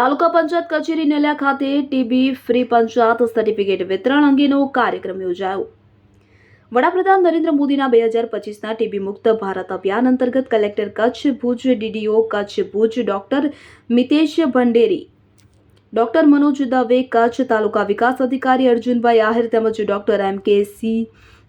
તાલુકા પંચાયત કચેરી નલિયા ખાતે TB, free panchayat, certificate વિતરણ અંગેનો કાર્યક્રમ યોજાયો. વડાપ્રધાન નરેન્દ્ર મોદીના બે હજાર પચીસના ટીબી મુક્ત ભારત અભિયાન અંતર્ગત collector Kutch Bhuj, DDO Kutch Bhuj, doctor Mitesh Bhanderi, doctor Manoj Dave Kutch taluka વિકાસ અધિકારી અર્જુનભાઈ આહિર તેમજ ડોક્ટર એમ કે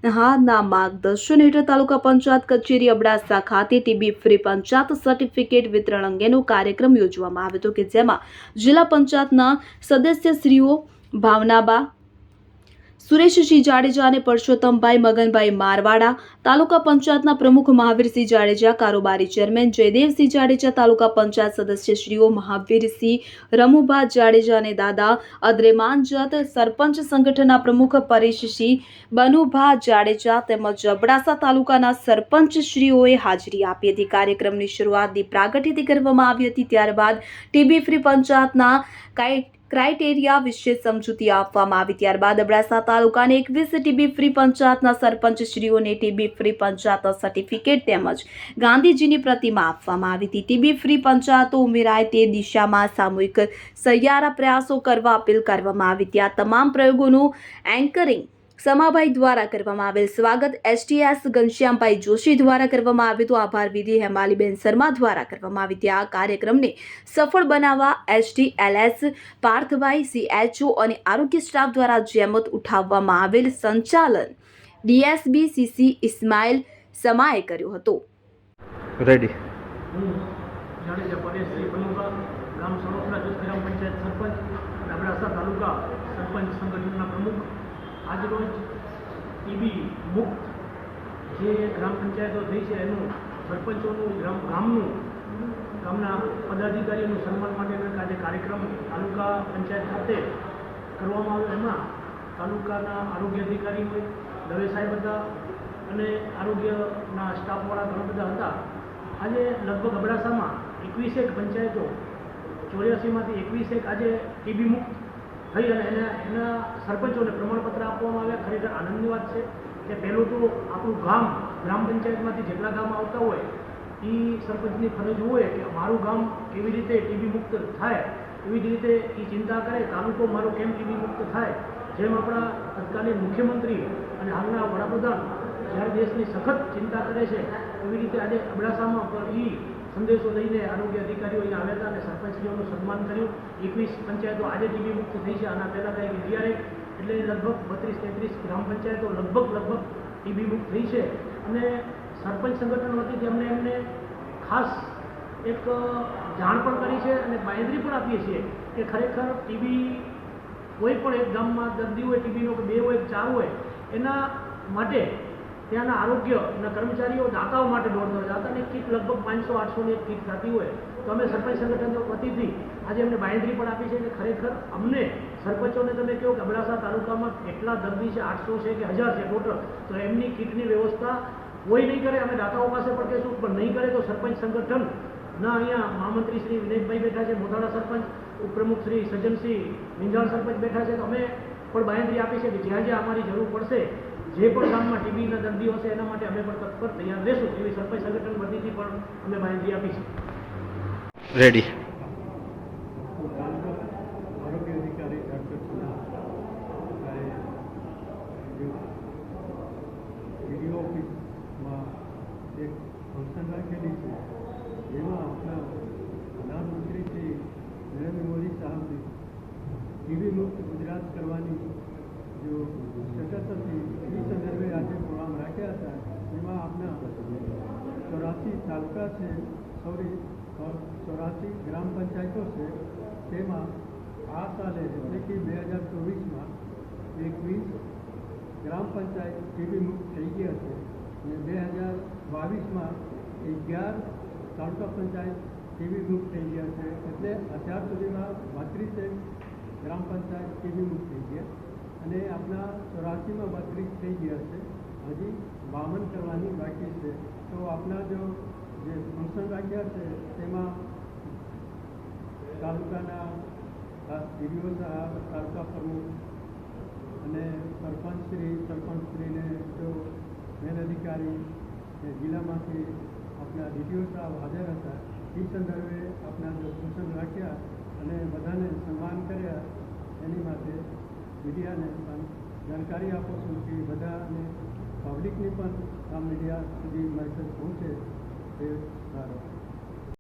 સિંહાના માર્ગદર્શન હેઠળ તાલુકા પંચાયત કચેરી અબડાસા ખાતે ટીબી ફ્રી પંચાયત સર્ટિફિકેટ વિતરણ અંગેનો કાર્યક્રમ યોજવામાં આવ્યો હતો કે જેમાં જિલ્લા પંચાયતના સદસ્યશ્રીઓ ભાવનાબા સુરેશસિંહ જાડેજા અને પરસોત્તમભાઈ મગનભાઈ મારવાડા, તાલુકા પંચાયતના પ્રમુખ મહાવીરસિંહ જાડેજા, કારોબારી ચેરમેન જયદેવસિંહ જાડેજા, તાલુકા પંચાયત સદસ્યશ્રીઓ મહાવીરસિંહ, રમુભા જાડેજા અને દાદા અદ્રેમાન જત, સરપંચ સંગઠનના પ્રમુખ પરેશસિંહ, બનુભા જાડેજા તેમજ અબડાસા તાલુકાના સરપંચશ્રીઓએ હાજરી આપી હતી. કાર્યક્રમની શરૂઆત દીપ પ્રાગટ્યથી કરવામાં આવી હતી. ત્યારબાદ ટીબી ફ્રી પંચાયતના કાઈ ક્રાઇટેરિયા વિશે સમજૂતી આપવામાં આવી ત્યારબાદ અબડાસા તાલુકાને એકવીસ ટીબી ફ્રી પંચાયતના સરપંચશ્રીઓને ટીબી ફ્રી પંચાયત સર્ટિફિકેટ તેમજ ગાંધીજીની પ્રતિમા આપવામાં આવી હતી. ટીબી ફ્રી પંચાયતો ઉમેરાય તે દિશામાં સામૂહિક સહિયારા પ્રયાસો કરવા અપીલ કરવામાં આવી. ત્યાં તમામ પ્રયોગોનું એન્કરિંગ સમાભાઈ દ્વારા કરવામાં આવેલ સ્વાગત એસટીએસ ઘનશ્યામભાઈ જોશી દ્વારા કરવામાં આવ્યું હતું. આભાર વિધિ હેમાલીબેન શર્મા દ્વારા કરવામાં આવી હતી. આ કાર્યક્રમને સફળ બનાવવા એસટીએલએસ પાર્થભાઈ સીએચઓ અને આરોગ્ય સ્ટાફ દ્વારા જેમત ઉઠાવવામાં આવેલ સંચાલન ડીએસબી સીસી ઇસ્માઇલ સમાએ કર્યું હતું. રેડી. જાડેજા પરેશજી બલુગા ગામ સણોસરા જૂથ ગ્રામ પંચાયત સરપંચ અને અબડાસા તાલુકા સરપંચ સંગઠનના પ્રમુખ આજરોજ ટીબી મુક્ત જે ગ્રામ પંચાયતો થઈ છે, એનું સરપંચોનું ગ્રામ, ગામનું, ગામના પદાધિકારીઓનું સન્માન માટેના આજે કાર્યક્રમ તાલુકા પંચાયત ખાતે કરવામાં આવ્યો. એમાં તાલુકાના આરોગ્ય અધિકારી હોય, દવે સાહેબ હતા અને આરોગ્યના સ્ટાફવાળા ઘણા બધા હતા. આજે લગભગ અબડાસામાં એકવીસેક પંચાયતો, ચોર્યાસીમાંથી એકવીસેક આજે ટીબી મુક્ત થઈ અને એના એના સરપંચોને પ્રમાણપત્ર આપવામાં આવ્યા. ખરેખર આનંદની વાત છે કે પહેલું તો આપણું ગામ ગ્રામ પંચાયતમાંથી જેટલા ગામ આવતા હોય એ સરપંચની ફરજ હોય કે મારું ગામ કેવી રીતે ટીબી મુક્ત થાય એવી જ રીતે એ ચિંતા કરે, તાલુકો મારો કેમ ટીબી મુક્ત થાય. જેમ આપણા તત્કાલીન મુખ્યમંત્રી અને હાલના વડાપ્રધાન જ્યારે દેશની સખત ચિંતા કરે છે, એવી રીતે આજે અબડાસામાં પણ એ સંદેશો લઈને આરોગ્ય અધિકારીઓ અહીંયા આવ્યા હતા અને સરપંચશ્રીઓનું સન્માન કર્યું. એકવીસ પંચાયતો આજે ટીબી મુક્ત થઈ છે. આના પહેલાં કંઈક ડીઆરએ એટલે લગભગ બત્રીસ તેત્રીસ ગ્રામ પંચાયતો લગભગ લગભગ ટીબી મુક્ત થઈ છે. અને સરપંચ સંગઠન વતીથી અમને એમને ખાસ એક જાણ પણ કરી છે અને બાંયધરી પણ આપીએ છીએ કે ખરેખર ટીબી કોઈ પણ એક ગામમાં દર્દી હોય ટીબીનો કે બે હોય, ચાર હોય, એના માટે ત્યાંના આરોગ્યના કર્મચારીઓ દાતાઓ માટે દોડતા હોય. દાતાની કીટ લગભગ પાંચસો, આઠસોની એક કીટ થતી હોય. તો અમે સરપંચ સંગઠન વતીથી આજે અમને બાંયધરી પણ આપી છે કે ખરેખર અમને સરપંચોને તમે કહો કે અબડાસા તાલુકામાં કેટલા દર્દી છે, આઠસો છે કે હજાર છે ટોટલ, તો એમની કીટની વ્યવસ્થા કોઈ નહીં કરે. અમે દાતાઓ પાસે પણ કહીશું, પણ નહીં કરે તો સરપંચ સંગઠન. ના, અહીંયા મહામંત્રી શ્રી વિનેશભાઈ બેઠા છે, મોટાડા સરપંચ, ઉપપ્રમુખ શ્રી સજ્જનસિંહ મિંજાળ સરપંચ બેઠા છે. તો અમે પણ બાંયધરી આપી છે કે જ્યાં જ્યાં અમારી જરૂર પડશે જે પણ ગામમાં ટીબીના દર્દીઓ હશે એના માટે અમે પણ તત્પર તૈયાર રહેશું. એવી સરપંચ સંગઠન બધીથી પણ અમે માહિતી આપી છે. રેડી એક ફંક્શન રાખેલી છે જેમાં આપણા પ્રધાનમંત્રી શ્રી નરેન્દ્ર મોદી સાહેબ ટીવી મુક્ત ગુજરાત કરવાની જો શક્યતા હતી એ સંદર્ભે આજે પ્રોગ્રામ રાખ્યા હતા એમાં આપણા ચોરાસી તાલુકા છે સોરી ચોરાસી ગ્રામ પંચાયતો છે. તેમાં આ સાલે એટલે કે બે હજાર ચોવીસમાં એકવીસ ગ્રામ પંચાયત ટીવી મુક્ત થઈ ગઈ છે અને બે હજાર બાવીસમાં અગિયાર તાલુકા પંચાયત ટીવી મુક્ત થઈ ગયા છે. એટલે અત્યાર સુધીમાં બત્રીસેક ગ્રામ પંચાયત ટીવી મુક્ત થઈ ગયા અને આપણા ચોરાસીમાં બત્રીસ થઈ ગયા છે. હજી બાવન કરવાની બાકી છે. તો આપણા જો જે ફંક્શન રાખ્યા છે, તેમાં તાલુકાના ખાસ ડીડીઓ સાહેબ, તાલુકા પ્રમુખ અને સરપંચશ્રી સરપંચશ્રીને જો મેન અધિકારી જિલ્લામાંથી આપણા ડીડીઓ સાહેબ હાજર હતા. એ સંદર્ભે આપણા જો ફંક્શન રાખ્યા અને બધાને સન્માન કર્યા, એની માટે મીડિયાને પણ જાણકારી આપો છું કે બધાને પબ્લિકની પણ આ મીડિયા સુધી મેસેજ પહોંચે. તે સારો